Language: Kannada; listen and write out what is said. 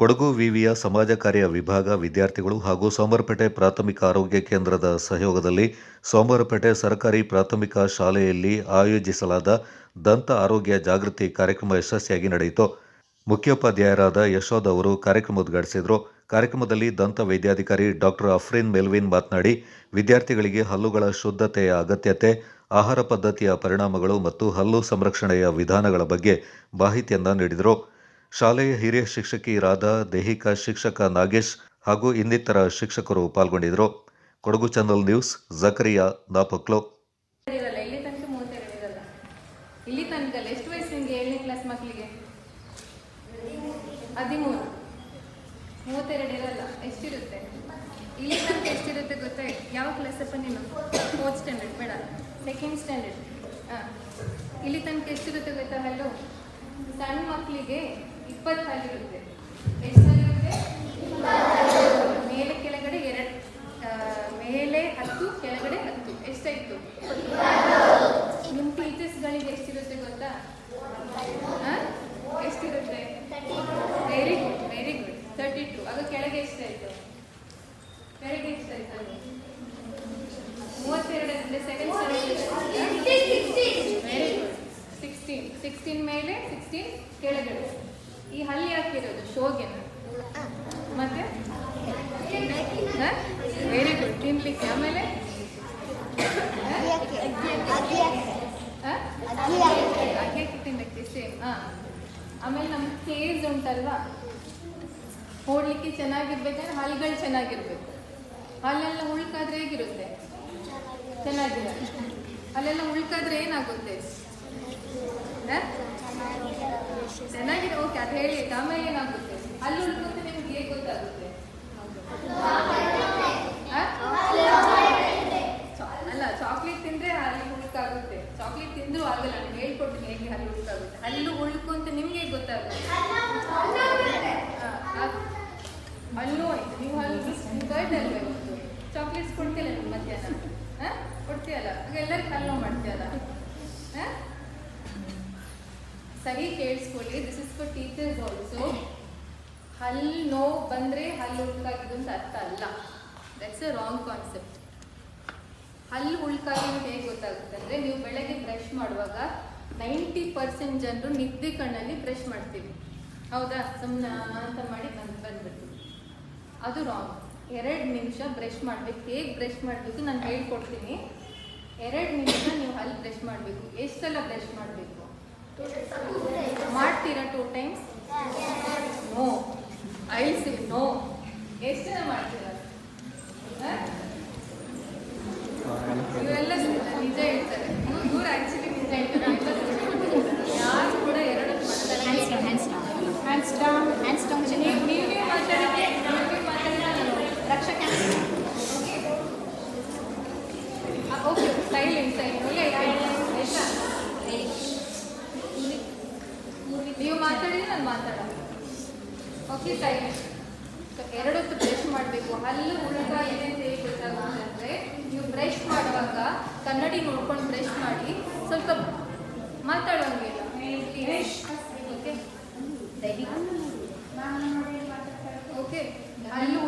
ಕೊಡಗು ವಿವಿಯ ಸಮಾಜ ಕಾರ್ಯ ವಿಭಾಗ ವಿದ್ಯಾರ್ಥಿಗಳು ಹಾಗೂ ಸೋಮವಾರಪೇಟೆ ಪ್ರಾಥಮಿಕ ಆರೋಗ್ಯ ಕೇಂದ್ರದ ಸಹಯೋಗದಲ್ಲಿ ಸೋಮವಾರಪೇಟೆ ಸರ್ಕಾರಿ ಪ್ರಾಥಮಿಕ ಶಾಲೆಯಲ್ಲಿ ಆಯೋಜಿಸಲಾದ ದಂತ ಆರೋಗ್ಯ ಜಾಗೃತಿ ಕಾರ್ಯಕ್ರಮ ಯಶಸ್ವಿಯಾಗಿ ನಡೆಯಿತು. ಮುಖ್ಯೋಪಾಧ್ಯಾಯರಾದ ಯಶೋಧ ಅವರು ಕಾರ್ಯಕ್ರಮ ಉದ್ಘಾಟಿಸಿದರು. ಕಾರ್ಯಕ್ರಮದಲ್ಲಿ ದಂತ ವೈದ್ಯಾಧಿಕಾರಿ ಡಾಕ್ಟರ್ ಅಫ್ರೀನ್ ಮೆಲ್ವಿನ್ ಮಾತನಾಡಿ, ವಿದ್ಯಾರ್ಥಿಗಳಿಗೆ ಹಲ್ಲುಗಳ ಶುದ್ಧತೆಯ ಅಗತ್ಯತೆ, ಆಹಾರ ಪದ್ಧತಿಯ ಪರಿಣಾಮಗಳು ಮತ್ತು ಹಲ್ಲು ಸಂರಕ್ಷಣೆಯ ವಿಧಾನಗಳ ಬಗ್ಗೆ ಮಾಹಿತಿಯನ್ನು ನೀಡಿದರು. ಶಾಲೆಯ ಹಿರಿಯ ಶಿಕ್ಷಕಿ ರಾಧಾ, ದೈಹಿಕ ಶಿಕ್ಷಕ ನಾಗೇಶ್ ಹಾಗೂ ಇನ್ನಿತರ ಶಿಕ್ಷಕರು ಪಾಲ್ಗೊಂಡಿದ್ದರು. Kodagu channel news, Zakariya, Napoklu. ಇಲ್ಲಿ ತನಕ ಎಷ್ಟು ವಯಸ್ಸು ನಿಮ್ಗೆ ಏಳನೇ ಕ್ಲಾಸ್ ಮಕ್ಕಳಿಗೆ ಹದಿಮೂರು. ಮೂವತ್ತೆರಡು ಇರಲ್ಲ, ಎಷ್ಟಿರುತ್ತೆ? ಇಲ್ಲಿ ತನಕ ಎಷ್ಟಿರುತ್ತೆ ಗೊತ್ತಾ? ಯಾವ ಕ್ಲಾಸ್ ಅಪ್ಪ ನೀನು? ಫೋರ್ತ್ ಸ್ಟ್ಯಾಂಡರ್ಡ್ ಬೇಡ. ಸೆಕೆಂಡ್ ಸ್ಟ್ಯಾಂಡರ್ಡ್ ಹಾಂ. ಇಲ್ಲಿ ತನಕ ಎಷ್ಟಿರುತ್ತೆ ಗೊತ್ತಾ ಹಲ್ಲು ಸಣ್ಣ ಮಕ್ಕಳಿಗೆ ಇಪ್ಪತ್ತು ಹಲ್ಲಿರುತ್ತೆ ಎಷ್ಟು ಹಲ್ಲಿರುತ್ತೆ ಮೇಲೆ ಕೆಳಗಡೆ ಎರಡು ಮೇಲೆ ಹತ್ತು, ಕೆಳಗಡೆ ಹತ್ತು. ಎಷ್ಟಾಯ್ತು? ನಿಮ್ಮ ಟೀಚರ್ಸ್ಗಳಿಗೆ ಎಷ್ಟಿರುತ್ತೆ ಗೊತ್ತಾ? ಎಷ್ಟಿರುತ್ತೆ? Very good very good thirty two ಅದು ಕೆಳಗೆ ಎಷ್ಟಾಯ್ತು? ಕೆಳಗೆ ಎಷ್ಟಾಯ್ತು ಅದು? ಮೂವತ್ತೆರಡು ಅಂದರೆ ಸೆಕೆಂಡ್ ವೆರಿ ಗುಡ್ ಸಿಕ್ಸ್ಟೀನ್ ಮೇಲೆ ಸಿಕ್ಸ್ಟೀನ್ ಕೆಳಗಡೆ. ಈ ಹಲ್ಲಿ ಹಾಕಿರೋದು ಶೋಗೆನ. ಮತ್ತೆ? ವೆರಿ ಗುಡ್ ತಿನ್ಲಿಕ್ಕೆ ಆಮೇಲೆ? ಅಕ್ಕಿ ಸೇಮ್ ಹಾಂ. ಆಮೇಲೆ ನಮ್ಮ ಕೇಸ್ ಉಂಟಲ್ವಾ? ಓಡ್ಲಿಕ್ಕೆ ಚೆನ್ನಾಗಿರ್ಬೇಕಂದ್ರೆ ಹಲ್ಗಳು ಚೆನ್ನಾಗಿರ್ಬೇಕು. ಹಲ್ಲೆಲ್ಲ ಉಳ್ಕಾದ್ರೆ ಹೇಗಿರುತ್ತೆ? ಚೆನ್ನಾಗಿಲ್ಲ ಅಲ್ಲೆಲ್ಲ ಉಳ್ಕಾದ್ರೆ ಏನಾಗುತ್ತೆ? ಆ? ಚೆನ್ನಾಗಿದೆ, ಓಕೆ, ಅದು ಹೇಳಿ ಆಮೇಲೆ ಏನಾಗುತ್ತೆ? ಅಲ್ಲಿ ಉಳ್ಕೊಂತ ನಿಮ್ಗೆ ಹೇಗೆ ಗೊತ್ತಾಗುತ್ತೆ? ಅಲ್ಲ ಚಾಕ್ಲೇಟ್ ತಿಂದ್ರೆ ಅಲ್ಲಿ ಹುಳುಕಾಗುತ್ತೆ ಚಾಕ್ಲೇಟ್ ತಿಂದ್ರು ಆಗಲ್ಲ, ನಾನು ಹೇಳ್ಕೊಡ್ತೀನಿ ಹೇಗೆ ಅಲ್ಲಿ ಹುಳುಕಾಗುತ್ತೆ ಹಲ್ಲು ಉಳ್ಕು ಅಂತ ನಿಮ್ಗೆ ಗೊತ್ತಾಗುತ್ತೆ? ಅಲ್ಲೂ ಆಯ್ತು. ನೀವು ಅಲ್ಲಿ ಬರ್ಡ್ ಅಲ್ವೇ ಚಾಕ್ಲೇಟ್ಸ್ ಕೊಡ್ತಿಲ್ಲ ನೀವು ಮಧ್ಯಾಹ್ನ? ಕೊಡ್ತೀಯಲ್ಲ. ಎಲ್ಲರಿಗೂ ಸರಿ ಕೇಳಿಸ್ಕೊಳ್ಳಿ. This is for teachers also ಹಲ್ಲು ನೋವು ಬಂದರೆ ಹಲ್ಲು ಉಳ್ಕಾಗಿದ್ದು ಅಂತ ಅರ್ಥ ಅಲ್ಲ. ದಟ್ಸ್ ಎ ರಾಂಗ್ ಕಾನ್ಸೆಪ್ಟ್ ಹಲ್ಲು ಉಳ್ಕಾಗಿ ಹೇಗೆ ಗೊತ್ತಾಗುತ್ತೆ ಅಂದರೆ ನೀವು ಬೆಳಗ್ಗೆ ಬ್ರಷ್ ಮಾಡುವಾಗ ನೈಂಟಿ ಪರ್ಸೆಂಟ್ ಜನರು ನಿದ್ದೆ ಕಣ್ಣಲ್ಲಿ ಬ್ರಷ್ ಮಾಡ್ತೀವಿ. ಹೌದಾ? ಸುಮ್ಮನೆ ಅಂತ ಮಾಡಿ ಬಂದು ಬಂದ್ಬಿಡ್ತೀವಿ. ಅದು ರಾಂಗ್ ಎರಡು ನಿಮಿಷ ಬ್ರಷ್ ಮಾಡಬೇಕು. ಹೇಗೆ ಬ್ರಷ್ ಮಾಡಬೇಕು ನಾನು ಹೇಳ್ಕೊಡ್ತೀನಿ. ಎರಡು ನಿಮಿಷ ನೀವು ಹಲ್ಲು ಬ್ರಷ್ ಮಾಡಬೇಕು. ಎಷ್ಟು ಸಲ ಬ್ರಷ್ ಮಾಡಬೇಕು? ಮಾಡ್ತೀರಾ two times no I see no ಎಷ್ಟು ಜನ ಮಾಡ್ತೀರಾ? ಮಾತಾಡಿದ್ರೆ ನಾನು ಮಾತಾಡೋದು ಓಕೆ ಸೈಲೆಂಟ್ ಎರಡು ಹೊತ್ತು ಬ್ರಷ್ ಮಾಡಬೇಕು. ಅಲ್ಲಿ ಉಳುಕ ಇದೆ ಅಂತ ಹೇಳಿ ಗೊತ್ತಾಗುತ್ತೆ ಅಂದರೆ ನೀವು ಬ್ರಷ್ ಮಾಡುವಾಗ ಕನ್ನಡಿ ನೋಡ್ಕೊಂಡು ಬ್ರಷ್ ಮಾಡಿ ಸ್ವಲ್ಪ ಮಾತಾಡೋಂಗಿಲ್ಲ ಓಕೆ ಓಕೆ ಹಲ್ಲು